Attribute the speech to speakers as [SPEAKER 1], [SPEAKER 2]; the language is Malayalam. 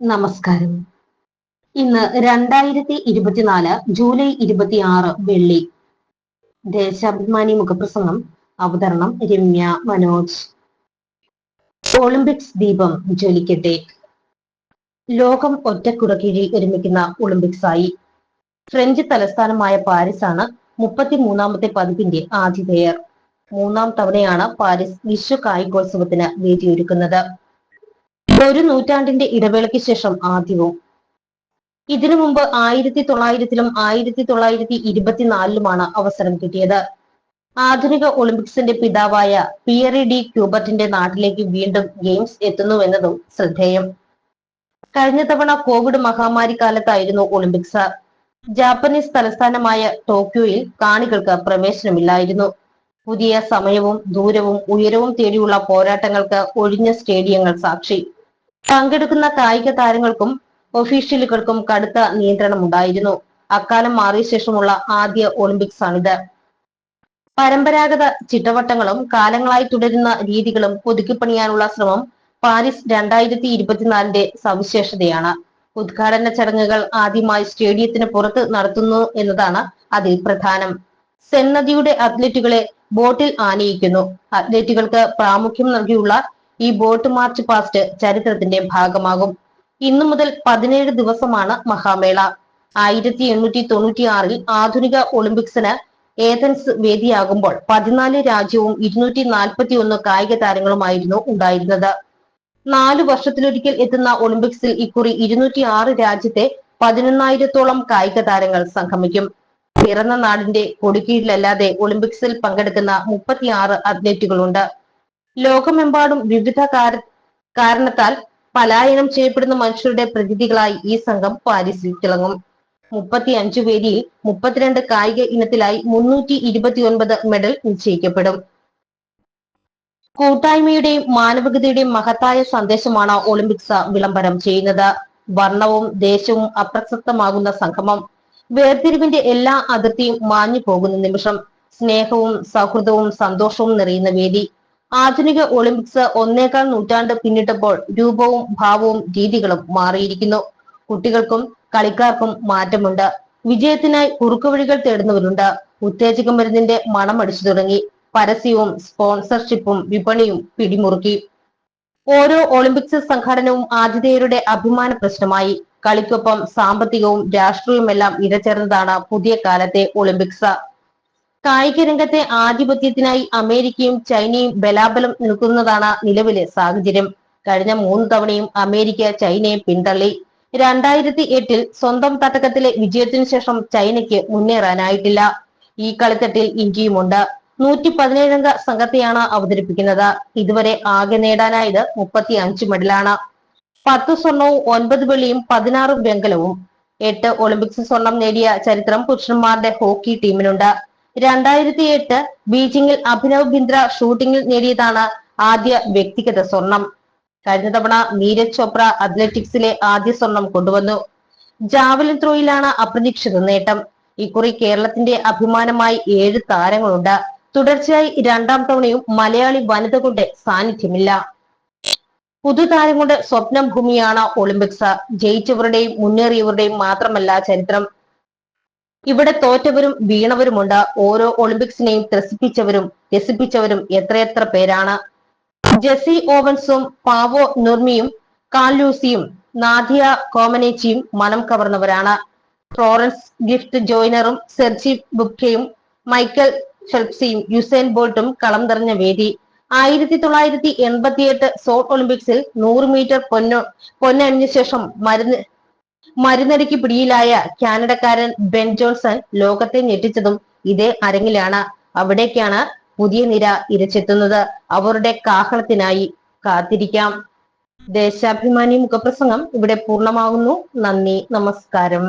[SPEAKER 1] നമസ്കാരം. ഇന്ന് രണ്ടായിരത്തി ഇരുപത്തിനാല് ജൂലൈ ഇരുപത്തിയാറ് വെള്ളി. ദേശാഭിമാനി മുഖപ്രസംഗം അവതരണം രമ്യ മനോജ്. ഒളിമ്പിക്സ് ദീപം ജ്വലിക്കട്ടെ. ലോകം ഒറ്റക്കുടക്കീഴിൽ ഒരുമിക്കുന്ന ഒളിമ്പിക്സായി. ഫ്രഞ്ച് തലസ്ഥാനമായ പാരീസാണ് മുപ്പത്തിമൂന്നാമത്തെ പതിപ്പിന്റെ ആതിഥേയർ. മൂന്നാം തവണയാണ് പാരീസ് വിശ്വ കായികോത്സവത്തിന് വേദിയൊരുക്കുന്നത്. ഒരു നൂറ്റാണ്ടിന്റെ ഇടവേളയ്ക്ക് ശേഷം ആദ്യവും ഇതിനു മുമ്പ് ആയിരത്തി തൊള്ളായിരത്തിലും ആയിരത്തി തൊള്ളായിരത്തി ഇരുപത്തിനാലിലുമാണ് അവസരം കിട്ടിയത്. ആധുനിക ഒളിമ്പിക്സിന്റെ പിതാവായ പിയറി ഡി ക്യൂബർട്ടിന്റെ നാട്ടിലേക്ക് വീണ്ടും ഗെയിംസ് എത്തുന്നുവെന്നതും ശ്രദ്ധേയം. കഴിഞ്ഞ തവണ കോവിഡ് മഹാമാരി കാലത്തായിരുന്നു ഒളിമ്പിക്സ്. ജാപ്പനീസ് തലസ്ഥാനമായ ടോക്കിയോയിൽ കാണികൾക്ക് പ്രവേശനമില്ലായിരുന്നു. പുതിയ സമയവും ദൂരവും ഉയരവും തേടിയുള്ള പോരാട്ടങ്ങൾക്ക് ഒഴിഞ്ഞ സ്റ്റേഡിയങ്ങൾ സാക്ഷി. പങ്കെടുക്കുന്ന കായിക താരങ്ങൾക്കും ഒഫീഷ്യലുകൾക്കും കടുത്ത നിയന്ത്രണം ഉണ്ടായിരുന്നു അക്കാലം മാറിയ ശേഷമുള്ള ആദ്യ ഒളിമ്പിക്സ് ആണിത്. പരമ്പരാഗത ചിട്ടവട്ടങ്ങളും കാലങ്ങളായി തുടരുന്ന രീതികളും പുതുക്കിപ്പണിയാനുള്ള ശ്രമം പാരീസ് രണ്ടായിരത്തി ഇരുപത്തിനാലിന്റെ സവിശേഷതയാണ്. ഉദ്ഘാടന ചടങ്ങുകൾ ആദ്യമായി സ്റ്റേഡിയത്തിന് പുറത്ത് നടത്തുന്നു എന്നതാണ് അതിൽ പ്രധാനം. സെൻ നദിയുടെ അത്ലറ്റുകളെ ബോട്ടിൽ ആനയിക്കുന്നു. അത്ലറ്റുകൾക്ക് പ്രാമുഖ്യം നൽകിയുള്ള ഈ ബോട്ട് മാർച്ച് പാസ്റ്റ് ചരിത്രത്തിന്റെ ഭാഗമാകും. ഇന്നു മുതൽ പതിനേഴ് ദിവസമാണ് മഹാമേള. ആയിരത്തി എണ്ണൂറ്റി തൊണ്ണൂറ്റി ആറിൽ ആധുനിക ഒളിമ്പിക്സിന് ഏതൻസ് വേദിയാകുമ്പോൾ പതിനാല് രാജ്യവും ഇരുന്നൂറ്റി നാൽപ്പത്തി ഒന്ന് കായിക താരങ്ങളുമായിരുന്നു ഉണ്ടായിരുന്നത്. നാല് വർഷത്തിലൊരിക്കൽ എത്തുന്ന ഒളിമ്പിക്സിൽ ഇക്കുറി ഇരുന്നൂറ്റി ആറ് രാജ്യത്തെ പതിനൊന്നായിരത്തോളം കായിക താരങ്ങൾ സംഗമിക്കും. പിറന്ന നാടിന്റെ കൊടിക്കീഴിലല്ലാതെ ഒളിമ്പിക്സിൽ പങ്കെടുക്കുന്ന മുപ്പത്തിയാറ് അത്ലറ്റുകളുണ്ട്. ലോകമെമ്പാടും വിവിധ കാരണത്താൽ പലായനം ചെയ്യപ്പെടുന്ന മനുഷ്യരുടെ പ്രതിനിധികളായി ഈ സംഘം പാരീസിൽ തിളങ്ങും. മുപ്പത്തി അഞ്ചു പേരിൽ മുപ്പത്തിരണ്ട് കായിക ഇനത്തിലായി മുന്നൂറ്റി ഇരുപത്തി ഒൻപത് മെഡൽ നിശ്ചയിക്കപ്പെടും. കൂട്ടായ്മയുടെയും മാനവികതയുടെയും മഹത്തായ സന്ദേശമാണ് ഒളിമ്പിക്സ് വിളംബരം ചെയ്യുന്നത്. വർണവും ദേശവും അപ്രസക്തമാകുന്ന സംഗമം വേർതിരിവിന്റെ എല്ലാ അതിർത്തിയും മാഞ്ഞു പോകുന്ന നിമിഷം സ്നേഹവും സൗഹൃദവും സന്തോഷവും നിറയുന്ന വേദി. ആധുനിക ഒളിമ്പിക്സ് ഒന്നേകാൽ നൂറ്റാണ്ട് പിന്നിട്ടപ്പോൾ രൂപവും ഭാവവും രീതികളും മാറിയിരിക്കുന്നു. കുട്ടികൾക്കും കളിക്കാർക്കും മാറ്റമുണ്ട്. വിജയത്തിനായി കുറുക്കുവഴികൾ തേടുന്നവരുണ്ട്. ഉത്തേജക മരുന്നിന്റെ മണം അടിച്ചു തുടങ്ങി. പരസ്യവും സ്പോൺസർഷിപ്പും വിപണിയും പിടിമുറുക്കി. ഓരോ ഒളിമ്പിക്സ് സംഘടനവും ആതിഥേയരുടെ അഭിമാന പ്രശ്നമായി. കളിക്കൊപ്പം സാമ്പത്തികവും രാഷ്ട്രീയവുമെല്ലാം ഇരചേർന്നതാണ് പുതിയ കാലത്തെ ഒളിമ്പിക്സ്. കായിക രംഗത്തെ ആധിപത്യത്തിനായി അമേരിക്കയും ചൈനയും ബലാബലം നിൽക്കുന്നതാണ് നിലവിലെ സാഹചര്യം. കഴിഞ്ഞ മൂന്ന് തവണയും അമേരിക്ക ചൈനയെ പിന്തള്ളി. രണ്ടായിരത്തി എട്ടിൽ സ്വന്തം തട്ടകത്തിലെ വിജയത്തിനു ശേഷം ചൈനയ്ക്ക് മുന്നേറാനായിട്ടില്ല. ഈ കളിത്തട്ടിൽ ഇന്ത്യയുമുണ്ട്. നൂറ്റി പതിനേഴംഗ സംഘത്തെയാണ് അവതരിപ്പിക്കുന്നത്. ഇതുവരെ ആകെ നേടാനായത് മുപ്പത്തി അഞ്ച് മെഡലാണ്. പത്ത് സ്വർണവും ഒൻപത് വെള്ളിയും പതിനാറ് വെങ്കലവും. എട്ട് ഒളിമ്പിക്സ് സ്വർണം നേടിയ ചരിത്രം പുരുഷന്മാരുടെ ഹോക്കി ടീമിനുണ്ട്. രണ്ടായിരത്തി എട്ട് ബീജിംഗിൽ അഭിനവ് ബിന്ദ്ര ഷൂട്ടിംഗിൽ നേടിയതാണ് ആദ്യ വ്യക്തിഗത സ്വർണം. കഴിഞ്ഞ തവണ നീരജ് ചോപ്ര അത്ലറ്റിക്സിലെ ആദ്യ സ്വർണം കൊണ്ടുവന്നു. ജാവലിൻ ത്രോയിലാണ് അപ്രതീക്ഷിത നേട്ടം. ഇക്കുറി കേരളത്തിന്റെ അഭിമാനമായി ഏഴ് താരങ്ങളുണ്ട്. തുടർച്ചയായി രണ്ടാം തവണയും മലയാളി വനിത കൊണ്ട് സാന്നിധ്യമില്ല പുതുതാരങ്ങളുടെ സ്വപ്നം ഭൂമിയാണ് ഒളിമ്പിക്സ്. ജയിച്ചവരുടെയും മുന്നേറിയവരുടെയും മാത്രമല്ല ചരിത്രം. ഇവിടെ തോറ്റവരും വീണവരുമുണ്ട്. ഓരോ ഒളിമ്പിക്സിനെയും ത്രസിപ്പിച്ചവരും രസിപ്പിച്ചവരും എത്രയെത്ര പേരാണ്? ജെസി ഓവൻസും പാവോ നുർമിയും കാൽലൂസിയും നാദിയ കോമനേച്ചിയും മനം കവർന്നവരാണ്. ഫ്ലോറൻസ് ഗിഫ്റ്റ് ജോയിനറും സെർജി ബുക്കയും മൈക്കൽ ഫെൽപ്സിയും യുസൈൻ ബോൾട്ടും കളം തെറിഞ്ഞ വേദി. ആയിരത്തി തൊള്ളായിരത്തി എൺപത്തിയെട്ട് സോൾ ഒളിമ്പിക്സിൽ നൂറ് മീറ്റർ പൊന്നു പൊന്നണിഞ്ഞ ശേഷം മരുന്ന് മരുന്നടിക്ക് പിടിയിലായ കാനഡക്കാരൻ ബെൻ ജോൺസൺ ലോകത്തെ ഞെട്ടിച്ചതും ഇതേ അരങ്ങിലാണ്. അവിടേക്കാണ് പുതിയ നിര ഇരച്ചെത്തുന്നത്. അവരുടെ കാഹളത്തിനായി കാത്തിരിക്കാം. ദേശാഭിമാനി മുഖപ്രസംഗം ഇവിടെ പൂർണമാകുന്നു. നന്ദി നമസ്കാരം.